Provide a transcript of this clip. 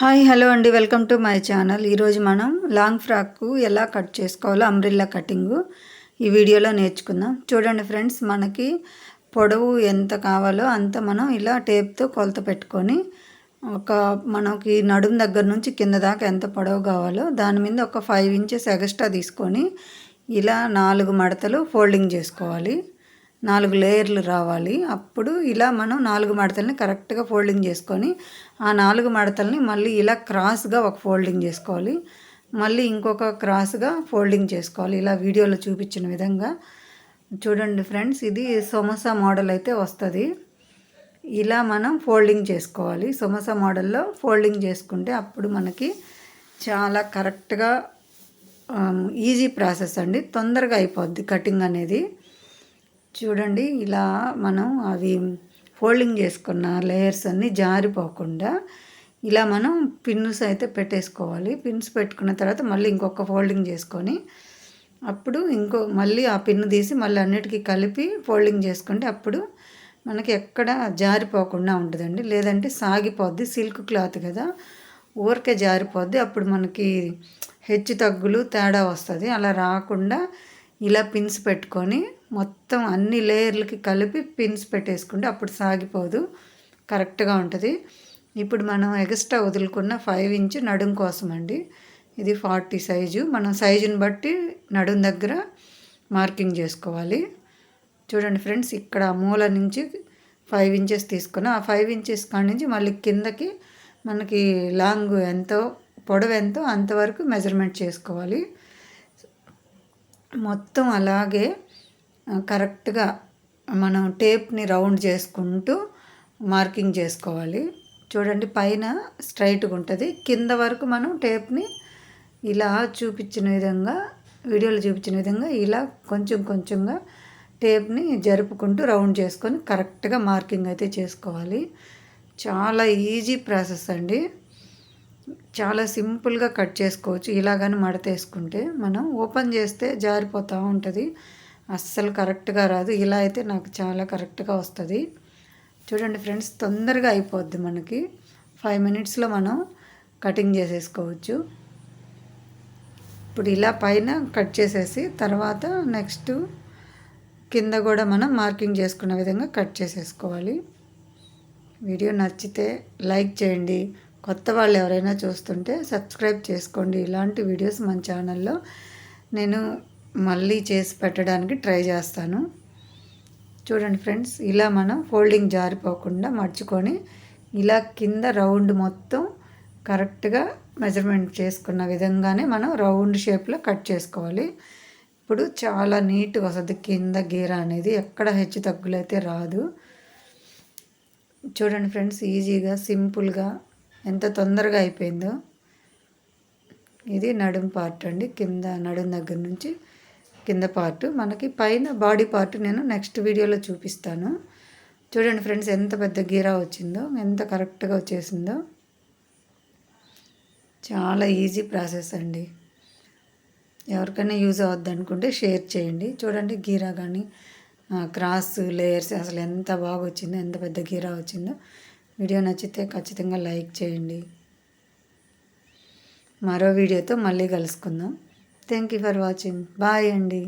Hi hello అండి. Welcome to my channel. ఈరోజు మనం లాంగ్ ఫ్రాక్కు ఎలా కట్ చేసుకోవాలో అంబ్రిల్లా కటింగు ఈ వీడియోలో నేర్చుకుందాం. చూడండి ఫ్రెండ్స్ మనకి పొడవు ఎంత కావాలో అంత మనం ఇలా టేప్తో కొలత పెట్టుకొని ఒక మనకి నడుము దగ్గర నుంచి కింద దాకా ఎంత పొడవు కావాలో దాని మీద ఒక ఫైవ్ ఇంచెస్ ఎగస్ట్రా తీసుకొని ఇలా నాలుగు మడతలు ఫోల్డింగ్ చేసుకోవాలి. నాలుగు లేయర్లు రావాలి. అప్పుడు ఇలా మనం నాలుగు మడతల్ని కరెక్ట్గా ఫోల్డింగ్ చేసుకొని ఆ నాలుగు మడతల్ని మళ్ళీ ఇలా క్రాస్గా ఒక ఫోల్డింగ్ చేసుకోవాలి. మళ్ళీ ఇంకొక క్రాస్గా ఫోల్డింగ్ చేసుకోవాలి. ఇలా వీడియోలో చూపించిన విధంగా. చూడండి ఫ్రెండ్స్ ఇది సొమసా మోడల్ అయితే వస్తుంది. ఇలా మనం ఫోల్డింగ్ చేసుకోవాలి. సమోసా మోడల్లో ఫోల్డింగ్ చేసుకుంటే అప్పుడు మనకి చాలా కరెక్ట్గా ఈజీ ప్రాసెస్ అండి. తొందరగా అయిపోద్ది కటింగ్ అనేది. చూడండి ఇలా మనం అవి ఫోల్డింగ్ చేసుకున్న లేయర్స్ అన్నీ జారిపోకుండా ఇలా మనం పిన్స్ అయితే పెట్టేసుకోవాలి. పిన్స్ పెట్టుకున్న తర్వాత మళ్ళీ ఇంకొక ఫోల్డింగ్ చేసుకొని అప్పుడు ఇంకో మళ్ళీ ఆ పిన్ను తీసి మళ్ళీ అన్నిటికీ కలిపి ఫోల్డింగ్ చేసుకుంటే అప్పుడు మనకి ఎక్కడ జారిపోకుండా ఉంటుందండి. లేదంటే సాగిపోద్ది. సిల్క్ క్లాత్ కదా ఊరికే జారిపోద్ది. అప్పుడు మనకి హెచ్చు తగ్గులు తేడా వస్తుంది. అలా రాకుండా ఇలా పిన్స్ పెట్టుకొని మొత్తం అన్ని లేయర్లకి కలిపి పిన్స్ పెట్టేసుకుంటే అప్పుడు సాగిపోదు. కరెక్ట్గా ఉంటుంది. ఇప్పుడు మనం ఎక్స్ట్రా వదులుకున్న ఫైవ్ ఇంచ్ నడుం కోసం అండి ఇది ఫార్టీ సైజు మనం సైజుని బట్టి నడుం దగ్గర మార్కింగ్ చేసుకోవాలి. చూడండి ఫ్రెండ్స్ ఇక్కడ మూల నుంచి ఫైవ్ ఇంచెస్ తీసుకున్నాం ఆ ఫైవ్ ఇంచెస్ కాడి నుంచి మళ్ళీ కిందకి మనకి లాంగ్ ఎంతో పొడవు ఎంతో అంతవరకు మెజర్మెంట్ చేసుకోవాలి. మొత్తం అలాగే కరెక్ట్గా మనం టేప్ని రౌండ్ చేసుకుంటూ మార్కింగ్ చేసుకోవాలి. చూడండి పైన స్ట్రైట్గా ఉంటుంది. కింద వరకు మనం టేప్ని ఇలా చూపించిన విధంగా వీడియోలో చూపించిన విధంగా ఇలా కొంచెం కొంచెంగా టేప్ని జరుపుకుంటూ రౌండ్ చేసుకొని కరెక్ట్గా మార్కింగ్ అయితే చేసుకోవాలి. చాలా ఈజీ ప్రాసెస్ అండి. చాలా సింపుల్గా కట్ చేసుకోవచ్చు. ఇలాగని మడతేసుకుంటే మనం ఓపెన్ చేస్తే జారిపోతూ ఉంటుంది. అస్సలు కరెక్ట్గా రాదు. ఇలా అయితే నాకు చాలా కరెక్ట్గా వస్తుంది. చూడండి ఫ్రెండ్స్ తొందరగా అయిపోద్ది మనకి. ఫైవ్ మినిట్స్లో మనం కటింగ్ చేసేసుకోవచ్చు. ఇప్పుడు ఇలా పైన కట్ చేసేసి తర్వాత నెక్స్ట్ కింద కూడా మనం మార్కింగ్ చేసుకున్న విధంగా కట్ చేసేసుకోవాలి. వీడియో నచ్చితే లైక్ చేయండి. కొత్త వాళ్ళు ఎవరైనా చూస్తుంటే సబ్స్క్రైబ్ చేసుకోండి. ఇలాంటి వీడియోస్ మన ఛానల్లో నేను మళ్ళీ చేసి పెట్టడానికి ట్రై చేస్తాను. చూడండి ఫ్రెండ్స్ ఇలా మనం ఫోల్డింగ్ జారిపోకుండా మర్చుకొని ఇలా కింద రౌండ్ మొత్తం కరెక్ట్గా మెజర్మెంట్ చేసుకున్న విధంగానే మనం రౌండ్ షేప్లో కట్ చేసుకోవాలి. ఇప్పుడు చాలా నీట్గా వస్తుంది కింద గీర అనేది ఎక్కడ హెచ్చు తగ్గులైతే రాదు. చూడండి ఫ్రెండ్స్ ఈజీగా సింపుల్గా ఎంత తొందరగా అయిపోయిందో. ఇది నడుం పార్ట్ అండి. కింద నడుం దగ్గర నుంచి కింద పార్ట్. మనకి పైన బాడీ పార్ట్ నేను నెక్స్ట్ వీడియోలో చూపిస్తాను. చూడండి ఫ్రెండ్స్ ఎంత పెద్ద గీరా వచ్చిందో ఎంత కరెక్ట్గా వచ్చేసిందో. చాలా ఈజీ ప్రాసెస్ అండి. ఎవరికైనా యూజ్ అవద్దు అనుకుంటే షేర్ చేయండి. చూడండి గీరా కానీ క్రాస్ లేయర్స్ అసలు ఎంత బాగా వచ్చిందో ఎంత పెద్ద గీరా వచ్చిందో. వీడియో నచ్చితే ఖచ్చితంగా లైక్ చేయండి. మరో వీడియోతో మళ్ళీ కలుసుకుందాం. Thank you for watching bye అండి.